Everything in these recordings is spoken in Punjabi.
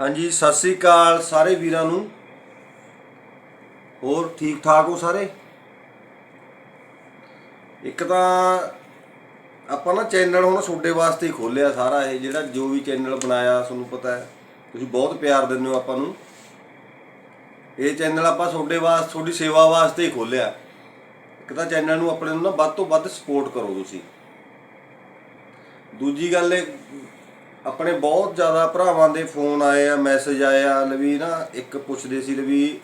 ਹਾਂਜੀ, ਸਤਿ ਸ੍ਰੀ ਅਕਾਲ ਸਾਰੇ ਵੀਰਾਂ ਨੂੰ। ਹੋਰ ਠੀਕ ਠਾਕ ਹੋ ਸਾਰੇ? ਇੱਕ ਤਾਂ ਆਪਾਂ ਨਾ ਚੈਨਲ ਹੁਣ ਤੁਹਾਡੇ ਵਾਸਤੇ ਹੀ ਖੋਲਿਆ ਸਾਰਾ ਇਹ ਜਿਹੜਾ ਜੋ ਵੀ ਚੈਨਲ ਬਣਾਇਆ, ਤੁਹਾਨੂੰ ਪਤਾ ਹੈ। ਤੁਸੀਂ ਬਹੁਤ ਪਿਆਰ ਦਿੰਦੇ ਹੋ ਆਪਾਂ ਨੂੰ। ਇਹ ਚੈਨਲ ਆਪਾਂ ਤੁਹਾਡੇ ਵਾਸਤੇ ਤੁਹਾਡੀ ਸੇਵਾ ਵਾਸਤੇ ਹੀ ਖੋਲਿਆ ਇੱਕ ਤਾਂ ਚੈਨਲ ਨੂੰ ਆਪਣੇ ਨੂੰ ਨਾ ਵੱਧ ਤੋਂ ਵੱਧ ਸਪੋਰਟ ਕਰੋ ਤੁਸੀਂ। ਦੂਜੀ ਗੱਲ ਇਹ ਆਪਣੇ ਬਹੁਤ ਜ਼ਿਆਦਾ ਭਰਾਵਾਂ ਦੇ ਫੋਨ ਆਏ ਆ ਮੈਸੇਜ ਆਏ ਆ। ਲਵੀ ਨਾ ਇੱਕ ਪੁੱਛਦੇ ਸੀ ਲਵੀ,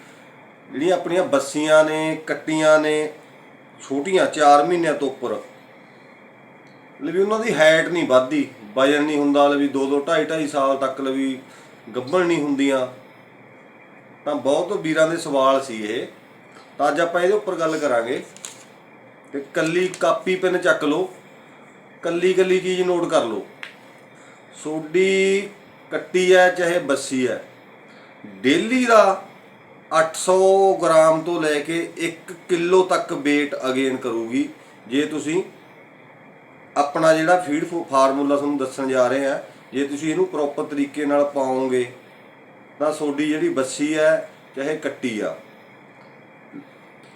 ਜਿਹੜੀਆਂ ਆਪਣੀਆਂ ਬੱਸੀਆਂ ਨੇ, ਕੱਟੀਆਂ ਨੇ, ਛੋਟੀਆਂ 4 ਮਹੀਨਿਆਂ ਤੋਂ ਉੱਪਰ। ਲਵੀ, ਉਹਨਾਂ ਦੀ ਹਾਈਟ ਨਹੀਂ ਵੱਧਦੀ। ਵਜਨ ਨਹੀਂ ਹੁੰਦਾ ਲਵੀ 2 2 2.5 2.5 ਸਾਲ ਤੱਕ ਲਵੀ ਗੱਭਣ ਨਹੀਂ ਹੁੰਦੀਆਂ। ਤਾਂ ਬਹੁਤ ਵੀਰਾਂ ਦੇ ਸਵਾਲ ਸੀ ਇਹ। ਤਾਂ ਅੱਜ ਆਪਾਂ ਇਹਦੇ ਉੱਪਰ ਗੱਲ ਕਰਾਂਗੇ। ਤੇ ਕੱਲੀ ਕਾਪੀ, ਪੈਨ ਚੱਕ ਲਓ। ਕੱਲੀ ਕੱਲੀ ਚੀਜ਼ ਨੋਟ ਕਰ ਲਓ। ਸੋਡੀ ਕੱਟੀ ਹੈ ਚਾਹੇ ਬੱਸੀ ਹੈ। ਡੇਲੀ ਦਾ 800 ਗ੍ਰਾਮ ਤੋਂ ਲੈ ਕੇ 1 ਕਿਲੋ ਤੱਕ weight ਅਗੇਨ ਕਰੂਗੀ। ਜੇ ਤੁਸੀਂ ਆਪਣਾ ਜਿਹੜਾ ਫੀਡ ਫਾਰਮੂਲਾ ਤੁਹਾਨੂੰ ਦੱਸਣ ਜਾ ਰਹੇ ਆ, ਜੇ ਤੁਸੀਂ ਇਹਨੂੰ ਪ੍ਰੋਪਰ ਤਰੀਕੇ ਨਾਲ ਪਾਓਗੇ, ਤਾਂ ਸੋਡੀ ਜਿਹੜੀ ਬੱਸੀ ਹੈ, ਚਾਹੇ ਕੱਟੀ ਆ।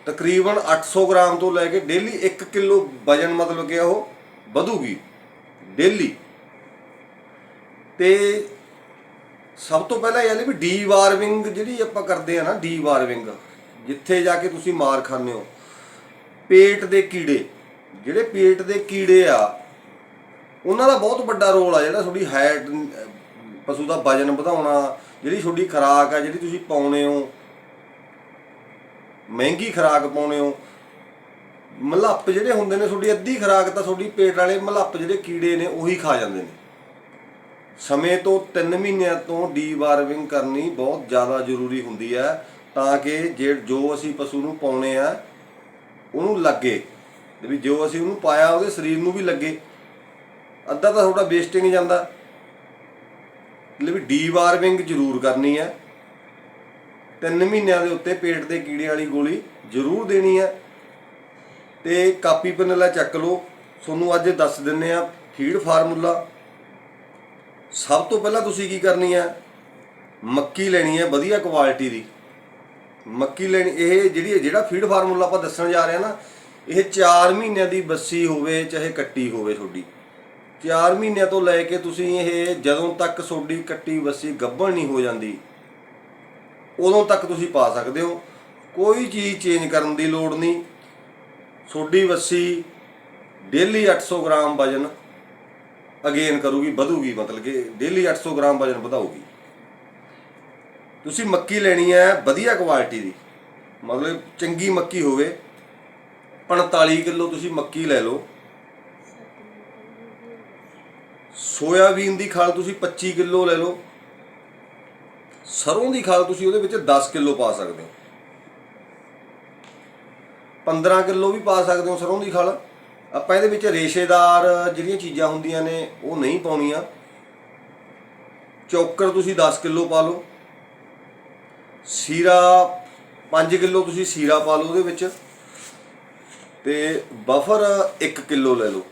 ਤਕਰੀਬਨ 800 ਗ੍ਰਾਮ ਤੋਂ ਲੈ ਕੇ ਡੇਲੀ 1 ਕਿਲੋ ਵਜਨ ਮਤਲਬ ਕਿ ਉਹ ਵਧੂਗੀ। ਡੇਲੀ ਤੇ ਸਭ ਤੋਂ ਪਹਿਲਾਂ ਇਹ ਹੈ ਵੀ ਡੀ ਵਾਰਮਿੰਗ ਜਿਹੜੀ ਆਪਾਂ ਕਰਦੇ ਆ ਨਾ ਡੀ ਵਾਰਮਿੰਗ ਜਿੱਥੇ ਜਾ ਕੇ ਤੁਸੀਂ ਮਾਰ ਖਾਂਦੇ ਹੋ, ਪੇਟ ਦੇ ਕੀੜੇ, ਜਿਹੜੇ ਪੇਟ ਦੇ ਕੀੜੇ ਆ, ਉਹਨਾਂ ਦਾ ਬਹੁਤ ਵੱਡਾ ਰੋਲ ਆ ਜਿਹੜਾ ਤੁਹਾਡੀ ਹਾਈਟ ਪਸ਼ੂ ਦਾ ਵਜਨ ਵਧਾਉਣਾ, ਜਿਹੜੀ ਤੁਹਾਡੀ ਖੁਰਾਕ ਆ, ਜਿਹੜੀ ਤੁਸੀਂ ਪਾਉਣੇ ਹੋ, ਮਹਿੰਗੀ ਖੁਰਾਕ ਪਾਉਣੇ ਹੋ, ਮਲੱਪ ਜਿਹੜੇ ਹੁੰਦੇ ਨੇ, ਤੁਹਾਡੀ ਅੱਧੀ ਖੁਰਾਕ ਤਾਂ ਤੁਹਾਡੀ ਪੇਟ ਵਾਲੇ ਮਲੱਪ ਜਿਹੜੇ ਕੀੜੇ ਨੇ, ਉਹੀ ਖਾ ਜਾਂਦੇ ਨੇ। ਸਮੇਂ ਤੋਂ 3 ਮਹੀਨਿਆਂ ਤੋਂ ਡੀਵਾਰਮਿੰਗ ਕਰਨੀ ਬਹੁਤ ਜ਼ਿਆਦਾ ਜ਼ਰੂਰੀ ਹੁੰਦੀ ਹੈ ਤਾਂ ਕਿ ਜੇ ਜੋ ਅਸੀਂ ਪਸ਼ੂ ਨੂੰ ਪਾਉਣੇ ਆ, ਉਹਨੂੰ ਲੱਗੇ। ਵੀ ਜੋ ਅਸੀਂ ਉਹਨੂੰ ਪਾਇਆ, ਉਹਦੇ ਸਰੀਰ ਨੂੰ ਵੀ ਲੱਗੇ। ਅੱਧਾ ਤਾਂ ਤੁਹਾਡਾ ਨਹੀਂ ਜਾਂਦਾ। ਲਈ ਵੀ ਡੀਵਾਰਮਿੰਗ ਜ਼ਰੂਰ ਕਰਨੀ ਹੈ। 3 ਮਹੀਨਿਆਂ ਦੇ ਉੱਤੇ ਪੇਟ ਦੇ ਕੀੜੇ ਵਾਲੀ ਗੋਲੀ ਜ਼ਰੂਰ ਦੇਣੀ ਹੈ। ਤੇ ਕਾਪੀ ਪੈਨ ਲੈ ਚੱਕ ਲਓ। ਤੁਹਾਨੂੰ ਅੱਜ ਦੱਸ ਦਿੰਨੇ ਆ ਫੀਡ ਫਾਰਮੂਲਾ। ਸਭ ਤੋਂ ਪਹਿਲਾਂ ਤੁਸੀਂ ਕੀ ਕਰਨੀ ਹੈ? ਮੱਕੀ ਲੈਣੀ ਹੈ ਵਧੀਆ ਕੁਆਲਿਟੀ ਦੀ। ਮੱਕੀ ਲੈਣੀ, ਇਹ ਜਿਹੜੀ, ਜਿਹੜਾ ਫੀਡ ਫਾਰਮੂਲਾ ਆਪਾਂ ਦੱਸਣ ਜਾ ਰਹੇ ਹਾਂ ਨਾ, ਇਹ 4 ਮਹੀਨਿਆਂ ਦੀ ਬੱਸੀ ਹੋਵੇ, ਚਾਹੇ ਕੱਟੀ ਹੋਵੇ ਤੁਹਾਡੀ। 4 ਮਹੀਨਿਆਂ ਤੋਂ ਲੈ ਕੇ ਤੁਸੀਂ ਇਹ ਜਦੋਂ ਤੱਕ ਤੁਹਾਡੀ ਕੱਟੀ ਬੱਸੀ ਗੱਭਣ ਨਹੀਂ ਹੋ ਜਾਂਦੀ, ਉਦੋਂ ਤੱਕ ਤੁਸੀਂ ਪਾ ਸਕਦੇ ਹੋ। ਕੋਈ ਚੀਜ਼ ਚੇਂਜ ਕਰਨ ਦੀ ਲੋੜ ਨਹੀਂ। ਤੁਹਾਡੀ ਬੱਸੀ ਡੇਲੀ 800 ਗ੍ਰਾਮ ਵਜਨ ਅਗੇਨ ਕਰੂਗੀ, ਵਧੂਗੀ, ਮਤਲਬ ਕਿ ਡੇਲੀ 800 ਗ੍ਰਾਮ ਵਜਨ ਵਧਾਊਗੀ। ਤੁਸੀਂ ਮੱਕੀ ਲੈਣੀ ਹੈ ਵਧੀਆ ਕੁਆਲਿਟੀ ਦੀ। ਮਤਲਬ ਚੰਗੀ ਮੱਕੀ ਹੋਵੇ। 45 ਕਿਲੋ ਤੁਸੀਂ ਮੱਕੀ ਲੈ ਲਓ। ਸੋਇਆਬੀਨ ਦੀ ਖਾਲ ਤੁਸੀਂ 25 ਕਿਲੋ ਲੈ ਲਓ। ਸਰੋਂ ਦੀ ਖਾਲ ਤੁਸੀਂ ਉਹਦੇ ਵਿੱਚ 10 ਕਿਲੋ ਪਾ ਸਕਦੇ ਹੋ। 15 ਕਿਲੋ ਵੀ ਪਾ ਸਕਦੇ ਹੋ ਸਰੋਂ ਦੀ ਖਾਲ। ਆਪਾਂ ਇਹਦੇ ਵਿੱਚ ਰੇਸ਼ੇਦਾਰ ਜਿਹੜੀਆਂ ਚੀਜ਼ਾਂ ਹੁੰਦੀਆਂ ਨੇ, ਉਹ ਨਹੀਂ ਪਾਉਣੀਆਂ। ਚੌਕਰ ਤੁਸੀਂ 10 ਕਿਲੋ ਪਾ ਲਓ। ਸੀਰਾ 5 ਕਿਲੋ ਤੁਸੀਂ ਸੀਰਾ ਪਾ ਲਓ ਉਹਦੇ ਵਿੱਚ। ਤੇ ਬਫਰ 1 ਕਿਲੋ ਲੈ ਲਓ।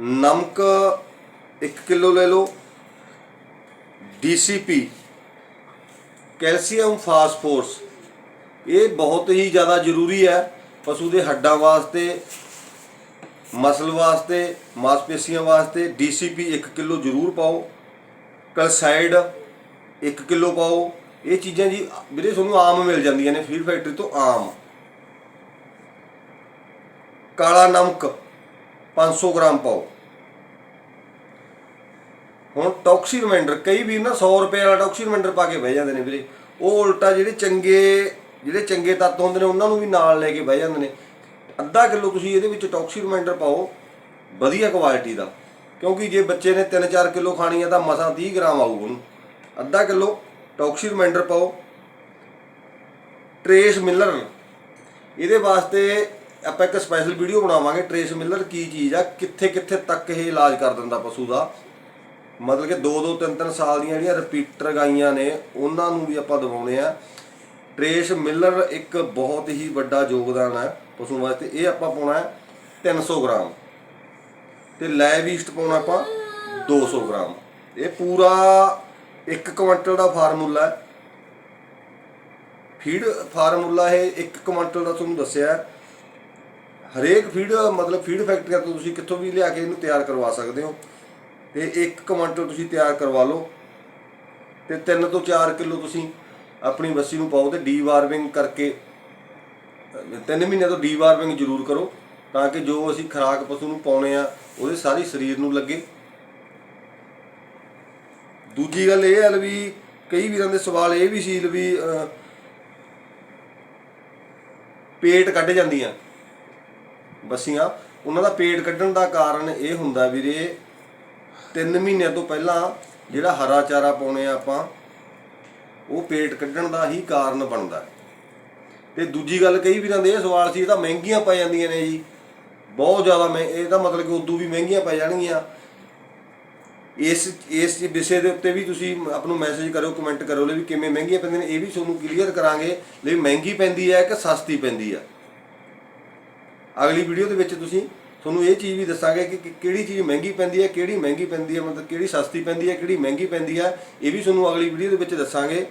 ਨਮਕ 1 ਕਿਲੋ ਲੈ ਲਓ। DCP calcium phosphorus. ਇਹ ਬਹੁਤ ਹੀ ਜ਼ਿਆਦਾ ਜ਼ਰੂਰੀ ਹੈ ਪਸ਼ੂ ਦੇ ਹੱਡਾਂ ਵਾਸਤੇ। ਮਸਲ ਵਾਸਤੇ, ਮਾਸਪੇਸ਼ੀਆਂ ਵਾਸਤੇ ਡੀਸੀਪੀ 1 ਕਿਲੋ ਜ਼ਰੂਰ ਪਾਓ, ਕਲਸਾਈਡ 1 ਕਿਲੋ ਪਾਓ। ਇਹ ਚੀਜ਼ਾਂ ਜੀ, ਵੀਰੇ, ਤੁਹਾਨੂੰ ਆਮ ਮਿਲ ਜਾਂਦੀਆਂ ਨੇ, ਫੀਡ ਫੈਕਟਰੀ ਤੋਂ ਆਮ। ਕਾਲਾ ਨਮਕ 500 ਗ੍ਰਾਮ ਪਾਓ। ਹੁਣ ਟੌਕਸੀ ਰਿਮਾਈਂਡਰ, ਕਈ ਵੀਰ ਨਾ 100 ਰੁਪਏ ਵਾਲਾ ਟੌਕਸੀ ਰਿਮਾਈਂਡਰ ਪਾ ਕੇ ਬਹਿ ਜਾਂਦੇ ਨੇ ਵੀਰੇ। ਉਹ ਉਲਟਾ ਜਿਹੜੇ ਚੰਗੇ ਜਿਹੜੇ ਚੰਗੇ ਤੱਤ ਹੁੰਦੇ ਨੇ, ਉਹਨਾਂ ਨੂੰ ਵੀ ਨਾਲ ਲੈ ਕੇ ਬਹਿ ਜਾਂਦੇ ਨੇ। ਅੱਧਾ ਕਿਲੋ ਤੁਸੀਂ ਇਹਦੇ ਵਿੱਚ ਟੌਕਸੀ ਰਿਮਾਈਂਡਰ ਪਾਓ, ਵਧੀਆ ਕੁਆਲਿਟੀ ਦਾ। ਕਿਉਂਕਿ ਜੇ ਬੱਚੇ ਨੇ 3-4 ਕਿਲੋ ਖਾਣੀ ਹੈ ਤਾਂ ਮਸਾਂ 30 ਗ੍ਰਾਮ ਆਊਗਾ ਉਹਨੂੰ। ਅੱਧਾ ਕਿਲੋ ਟੌਕਸੀ ਰਿਮਾਈਂਡਰ ਪਾਓ ਟ੍ਰੇਸ ਮਿਲਰ ਇਹਦੇ ਵਾਸਤੇ ਆਪਾਂ ਇੱਕ ਸਪੈਸ਼ਲ ਵੀਡੀਓ ਬਣਾਵਾਂਗੇ ਟ੍ਰੇਸ ਮਿਲਰ ਕੀ ਚੀਜ਼ ਆ ਕਿੱਥੇ ਕਿੱਥੇ ਤੱਕ ਇਹ ਇਲਾਜ ਕਰ ਦਿੰਦਾ ਪਸ਼ੂ ਦਾ। ਮਤਲਬ ਕਿ 2 2 3 3 ਸਾਲ ਦੀਆਂ ਜਿਹੜੀਆਂ ਰਿਪੀਟਰ ਗਾਈਆਂ ਨੇ, ਉਹਨਾਂ ਨੂੰ ਵੀ ਆਪਾਂ ਦਵਾਉਣੇ ਆ। ਟ੍ਰੇਸ ਮਿਲਰ ਇੱਕ ਬਹੁਤ ਹੀ ਵੱਡਾ ਯੋਗਦਾਨ ਹੈ ਪਸ਼ੂ ਵਾਸਤੇ। ਇਹ ਆਪਾਂ ਪਾਉਣਾ ਹੈ 300 ਗ੍ਰਾਮ। ਤੇ ਲੈਵ ਈਸਟ ਪਾਉਣਾ ਆਪਾਂ 200 ਗ੍ਰਾਮ। ਇਹ ਪੂਰਾ 1 ਕੁਇੰਟਲ ਦਾ ਫਾਰਮੂਲਾ ਹੈ। ਫੀਡ ਫਾਰਮੂਲਾ ਇਹ 1 ਕੁਇੰਟਲ ਦਾ ਤੁਹਾਨੂੰ ਦੱਸਿਆ ਹਰੇਕ ਫੀਡ, ਮਤਲਬ ਫੀਡ ਫੈਕਟਰੀਆਂ ਤੋਂ ਤੁਸੀਂ ਕਿੱਥੋਂ ਵੀ ਲਿਆ ਕੇ ਇਹਨੂੰ ਤਿਆਰ ਕਰਵਾ ਸਕਦੇ ਹੋ। ਤੇ 1 ਕੁਇੰਟਲ ਤੁਸੀਂ ਤਿਆਰ ਕਰਵਾ ਲਓ। ਤੇ 3 ਤੋਂ 4 ਕਿਲੋ ਤੁਸੀਂ ਆਪਣੀ ਵੱਸੀ ਨੂੰ ਪਾਓ ਤੇ ਡੀਵਾਰਮਿੰਗ ਕਰਕੇ 3 ਮਹੀਨੇ ਤੋਂ ਡੀਵਾਰਮਿੰਗ ਜ਼ਰੂਰ ਕਰੋ ਤਾਂ ਕਿ ਜੋ ਅਸੀਂ ਖੁਰਾਕ ਪਸ਼ੂ ਨੂੰ ਪਾਉਣੇ ਆ, ਉਹਦੇ ਸਾਰੇ ਸਰੀਰ ਨੂੰ ਲੱਗੇ। ਦੂਜੀ ਗੱਲ ਇਹ ਹੈ ਵੀ ਕਈ ਵੀਰਾਂ ਦੇ ਸਵਾਲ ਇਹ ਵੀ ਸੀ ਵੀ ਪੇਟ ਕੱਢ ਜਾਂਦੀਆਂ। ਬੱਸੀਆਂ ਉਹਨਾਂ ਦਾ ਪੇਟ ਕੱਢਣ ਦਾ ਕਾਰਨ ਇਹ ਹੁੰਦਾ ਵੀਰੇ 3 ਮਹੀਨਿਆਂ ਤੋਂ ਪਹਿਲਾਂ ਜਿਹੜਾ ਹਰਾ ਚਾਰਾ ਪਾਉਣੇ ਆ ਆਪਾਂ ਉਹ ਪੇਟ ਕੱਢਣ ਦਾ ਹੀ ਕਾਰਨ ਬਣਦਾ ਹੈ। ਤੇ ਦੂਜੀ ਗੱਲ ਕਈ ਵੀਰਾਂ ਦੇ ਇਹ ਸਵਾਲ ਸੀ, ਇਹ ਤਾਂ ਮਹਿੰਗੀਆਂ ਪੈ ਜਾਂਦੀਆਂ ਨੇ ਜੀ। ਬਹੁਤ ਜ਼ਿਆਦਾ ਮੈਂ ਇਹਦਾ ਮਤਲਬ ਕਿ ਉਦੋਂ ਵੀ ਮਹਿੰਗੀਆਂ ਪੈ ਜਾਣਗੀਆਂ। ਇਸ ਇਸ ਵਿਸ਼ੇ ਦੇ ਉੱਤੇ ਵੀ ਤੁਸੀਂ ਆਪ ਨੂੰ ਮੈਸੇਜ ਕਰੋ ਕਮੈਂਟ ਕਰੋ ਲਈ ਵੀ ਕਿਵੇਂ ਮਹਿੰਗੀਆਂ ਪੈਂਦੀਆਂ ਨੇ, ਇਹ ਵੀ ਤੁਹਾਨੂੰ ਕਲੀਅਰ ਕਰਾਂਗੇ ਲੈ ਵੀ ਮਹਿੰਗੀ ਪੈਂਦੀ ਹੈ ਕਿ ਸਸਤੀ ਪੈਂਦੀ ਹੈ। ਅਗਲੀ ਵੀਡੀਓ ਦੇ ਵਿੱਚ ਤੁਸੀਂ ਤੁਹਾਨੂੰ ਇਹ ਚੀਜ਼ ਵੀ ਦੱਸਾਂਗੇ ਕਿ ਕਿਹੜੀ ਚੀਜ਼ ਮਹਿੰਗੀ ਪੈਂਦੀ ਹੈ, ਕਿਹੜੀ ਮਹਿੰਗੀ ਪੈਂਦੀ ਹੈ, ਮਤਲਬ ਕਿਹੜੀ ਸਸਤੀ ਪੈਂਦੀ ਹੈ, ਕਿਹੜੀ ਮਹਿੰਗੀ ਪੈਂਦੀ ਹੈ, ਇਹ ਵੀ ਤੁਹਾਨੂੰ ਅਗਲੀ ਵੀਡੀਓ ਦੇ ਵਿੱਚ ਦੱਸਾਂਗੇ।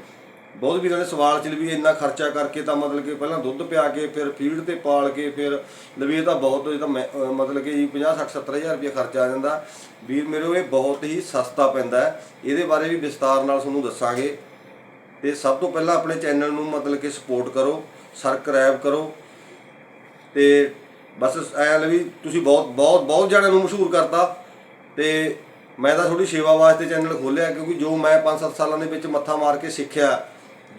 ਬਹੁਤ ਵੀਰਾਂ ਦੇ ਸਵਾਲ ਚ ਵੀ ਇੰਨਾ ਖਰਚਾ ਕਰਕੇ ਤਾਂ ਮਤਲਬ ਕਿ ਪਹਿਲਾਂ ਦੁੱਧ ਪਿਆ ਕੇ, ਫਿਰ ਫੀਡ ਤੇ ਪਾਲ ਕੇ, ਫਿਰ ਲਵੀ ਇਹ ਤਾਂ ਬਹੁਤ ਇਹ ਤਾਂ ਮੈਂ- ਮਤਲਬ ਕਿ ਜੀ 50 60 70000 ਰੁਪਏ ਖਰਚਾ ਆ ਜਾਂਦਾ। ਵੀਰ ਮੇਰੇ ਇਹ ਬਹੁਤ ਹੀ ਸਸਤਾ ਪੈਂਦਾ ਇਹਦੇ ਬਾਰੇ ਵੀ ਵਿਸਤਾਰ ਨਾਲ ਤੁਹਾਨੂੰ ਦੱਸਾਂਗੇ। ਤੇ ਸਭ ਤੋਂ ਪਹਿਲਾਂ ਆਪਣੇ ਚੈਨਲ ਨੂੰ ਮਤਲਬ ਕਿ ਸਪੋਰਟ ਕਰੋ ਸਬਸਕ੍ਰਾਈਬ ਕਰੋ। ਤੇ ਬਸ ਐ ਵੀ ਤੁਸੀਂ ਬਹੁਤ ਬਹੁਤ ਬਹੁਤ ਜਣਿਆਂ ਨੂੰ ਮਸ਼ਹੂਰ ਕਰਤਾ ਤੇ ਮੈਂ ਤਾਂ ਥੋੜੀ ਸੇਵਾ ਵਾਸਤੇ ਚੈਨਲ ਖੋਲਿਆ ਕਿਉਂਕਿ ਜੋ ਮੈਂ 5-7 ਸਾਲਾਂ ਦੇ ਵਿੱਚ ਮੱਥਾ ਮਾਰ ਕੇ ਸਿੱਖਿਆ,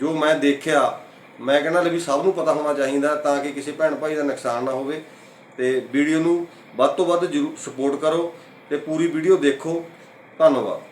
ਜੋ ਮੈਂ ਦੇਖਿਆ, ਮੈਂ ਕਹਿੰਦਾ ਵੀ ਸਭ ਨੂੰ ਪਤਾ ਹੋਣਾ ਚਾਹੀਦਾ ਤਾਂ ਕਿ ਕਿਸੇ ਭੈਣ ਭਾਈ ਦਾ ਨੁਕਸਾਨ ਨਾ ਹੋਵੇ ਤੇ ਵੀਡੀਓ ਨੂੰ ਵੱਧ ਤੋਂ ਵੱਧ ਜਰੂਰ ਸਪੋਰਟ ਕਰੋ ਤੇ ਪੂਰੀ ਵੀਡੀਓ ਦੇਖੋ। ਧੰਨਵਾਦ।